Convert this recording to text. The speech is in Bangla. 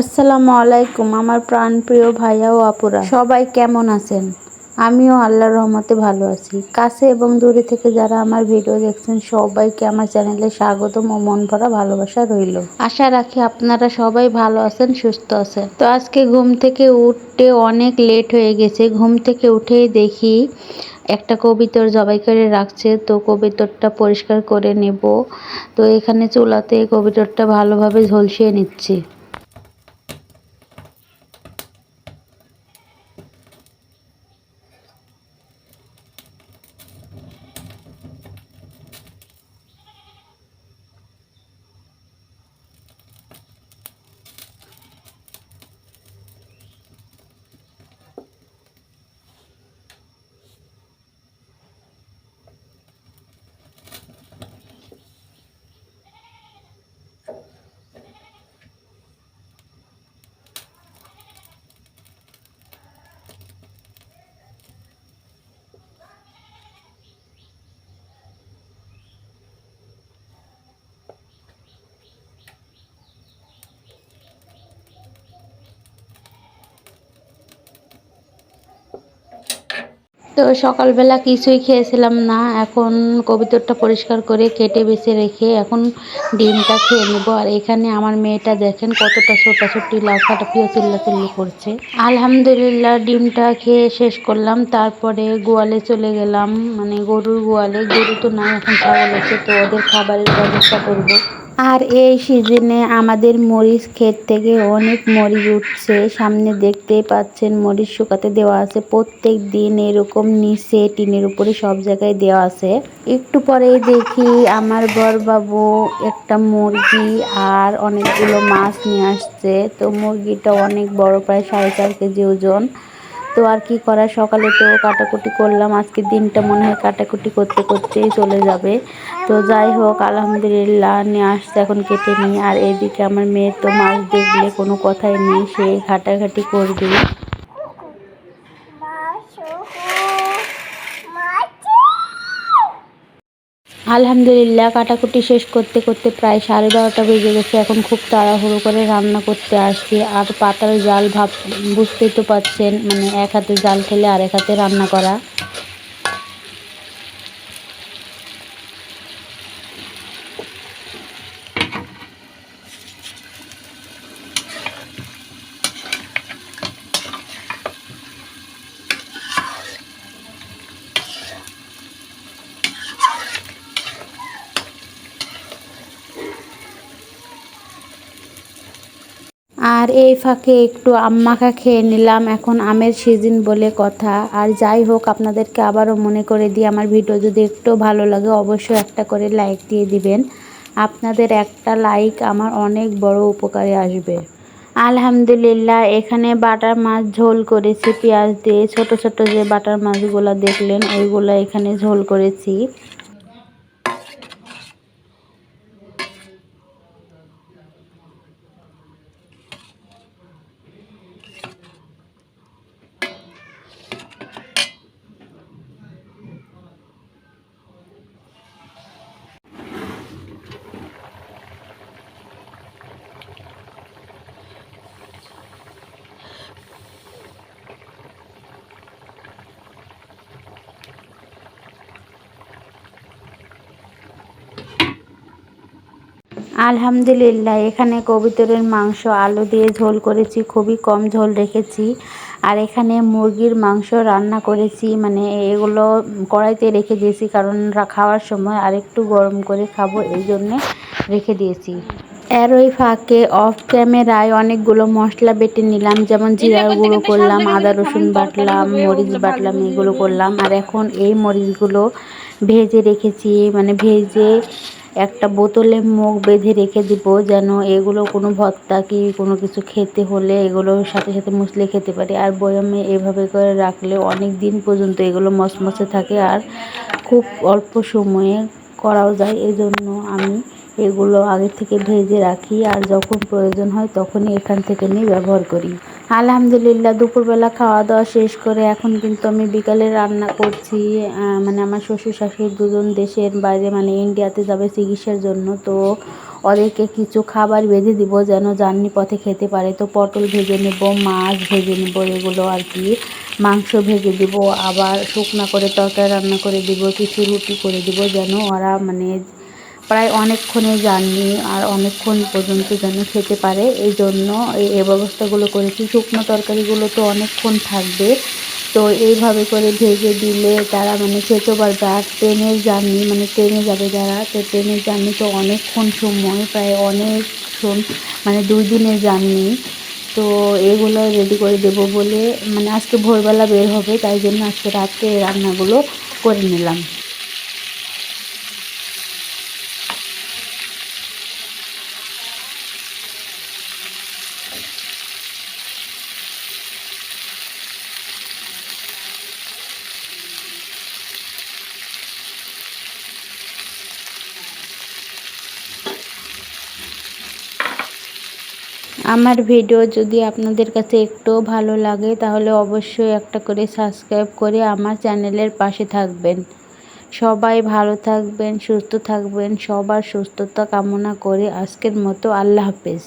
আসসালামু আলাইকুম, আমার প্রাণ প্রিয় ভাইয়া ও আপুরা। সবাই কেমন আছেন? আমিও আল্লাহর রহমতে ভালো আছি। কাছে এবং দূরে থেকে যারা আমার ভিডিও দেখছেন, সবাইকে আমার চ্যানেলে স্বাগতম ও মন ভরা ভালোবাসা রইল। আশা রাখি আপনারা সবাই ভালো আছেন, সুস্থ আছেন। তো আজকে ঘুম থেকে উঠতে অনেক লেট হয়ে গেছে। ঘুম থেকে উঠেই দেখি একটা কবিতর জবাই করে রাখছে। তো কবিতরটা পরিষ্কার করে নেব। তো এখানে চুলাতে কবিতরটা ভালোভাবে ঝলসিয়ে নিচ্ছি। তো সকালবেলা কিছুই খেয়েছিলাম না। এখন কবিতরটা পরিষ্কার করে কেটে বেছে রেখে এখন ডিমটা খেয়ে নেব। আর এখানে আমার মেয়েটা দেখেন কতটা ছোটাছুটি লাফাটাফিও চিল্লাচিল্লি করছে। আলহামদুলিল্লাহ ডিমটা খেয়ে শেষ করলাম। তারপরে গোয়ালে চলে গেলাম। মানে গরুর গোয়ালে, গরু তো নাই এখন ছাগল আছে, তো ওদের খাবারের ব্যবস্থা করব। আর এই সিজনে আমাদের মরিচ ক্ষেত থেকে অনেক মরিচ উঠছে। সামনে দেখতেই পাচ্ছেন, মরিচ শুকাতে দেওয়া আছে। প্রত্যেক দিন এরকম নিচে টিনের উপরে সব জায়গায় দেওয়া আছে। একটু পরেই দেখি আমার বরবাবু একটা মুরগি আর অনেকগুলো মাছ নিয়ে আসছে। তো মুরগিটা অনেক বড়, প্রায় সাড়ে চার কেজি ওজন। তো আর কি করা সকালে তো কাটাকুটি করলাম। আজকে দিনটা মনে হয় কাটাকুটি করতে করতেই চলে যাবে। তো যাই হোক, আলহামদুলিল্লাহ, নিয়ে আসছে এখন কেটে নিই আর এদিকে আমার মেয়ের তো মাছ দেখলে কোনো কথাই নেই। সে ঘাটাঘাটি করবে। আলহামদুলিল্লাহ, কাটাকুটি শেষ করতে করতে প্রায় সাড়ে বারোটা বেজে গেছে। এখন খুব তাড়াহুড়ো করে রান্না করতে আসছি। আর পাতার জাল ভাব, বুঝতেই তো পারছেন মানে এক হাতে জাল খেলে আর এক হাতে রান্না করা। আর এই ফাঁকে একটু আম্মাখা খেয়ে নিলাম। এখন আমের সিজন বলে কথা। আর যাই হোক, আপনাদেরকে আবারও মনে করে দিই, আমার ভিডিও যদি একটু ভালো লাগে, অবশ্যই একটা করে লাইক দিয়ে দিবেন। আপনাদের একটা লাইক আমার অনেক বড় উপকারে আসবে। আলহামদুলিল্লাহ, এখানে বাটার মাছ ঝোল করেছি, পেঁয়াজ দিয়ে। ছোট ছোট যে বাটার মাছগুলো দেখলেন, ওইগুলো এখানে ঝোল করেছি। আলহামদুলিল্লাহ এখানে কবিতরের মাংস আলু দিয়ে ঝোল করেছি খুবই কম ঝোল রেখেছি। আর এখানে মুরগির মাংস রান্না করেছি মানে এগুলো কড়াইতে রেখে দিয়েছি কারণ খাওয়ার সময় আরেকটু গরম করে খাব এই জন্যে রেখে দিয়েছি। এর ওই ফাঁকে অফ ক্যামেরায় অনেকগুলো মশলা বেটে নিলাম যেমন জিরা গুঁড়ো করলাম আদা রসুন বাটলাম মরিচ বাটলাম এগুলো করলাম। আর এখন এই মরিচগুলো ভেজে রেখেছি মানে ভেজে একটা বোতলে মুখ বেঁধে রেখে দিব যেন এগুলো কোনো ভর্তা কি কোনো কিছু খেতে হলে এগুলো সাথে সাথে মুসলে খেতে পারি। আর বয়ামে এভাবে করে রাখলে অনেক দিন পর্যন্ত এগুলো মসমসে থাকে আর খুব অল্প সময়ে করাও যায়। এই জন্য আমি এগুলো আগে থেকে ভেজে রাখি আর যখন প্রয়োজন হয় তখনই এখান থেকে নিয়ে ব্যবহার করি। আলহামদুলিল্লাহ, দুপুরবেলা খাওয়া দাওয়া শেষ করে এখন কিন্তু আমি বিকালে রান্না করছি। মানে আমার শ্বশুর শাশুড়ি দুজন দেশের বাইরে মানে ইন্ডিয়াতে যাবে চিকিৎসার জন্য। তো ওদেরকে কিছু খাবার বেঁধে দিব যেন জার্নি পথে খেতে পারে। তো পটল ভেজে নেব, মাছ ভেজে নেব, এগুলো আর কি। মাংস ভেজে দিব, আবার শুকনা করে তরকারি রান্না করে দিব, কিছু রুটি করে দিব যেন ওরা মানে প্রায় অনেকক্ষণে জার্নি আর অনেকক্ষণ পর্যন্ত যেন খেতে পারে। এই জন্য এই ব্যবস্থাগুলো করেছি। শুকনো তরকারিগুলো তো অনেকক্ষণ থাকবে। তো এইভাবে করে ভেজে দিলে তারা মানে খেতে পারবে আর ট্রেনের জার্নি মানে ট্রেনে যাবে যারা। তো ট্রেনের জার্নি তো অনেকক্ষণ সময়, প্রায় অনেক সম- মানে দুই দিনের জার্নি তো এগুলো রেডি করে দেবো বলে মানে আজকে ভোরবেলা বের হবে, তাই জন্য আজকে রাত্রে রান্নাগুলো করে নিলাম। আমার ভিডিও যদি আপনাদের কাছে একটু ভালো লাগে, তাহলে অবশ্যই একটা করে সাবস্ক্রাইব করে আমার চ্যানেলের পাশে থাকবেন। সবাই ভালো থাকবেন, সুস্থ থাকবেন, সবার সুস্থতা কামনা করে আজকের মতো আল্লাহ হাফেজ।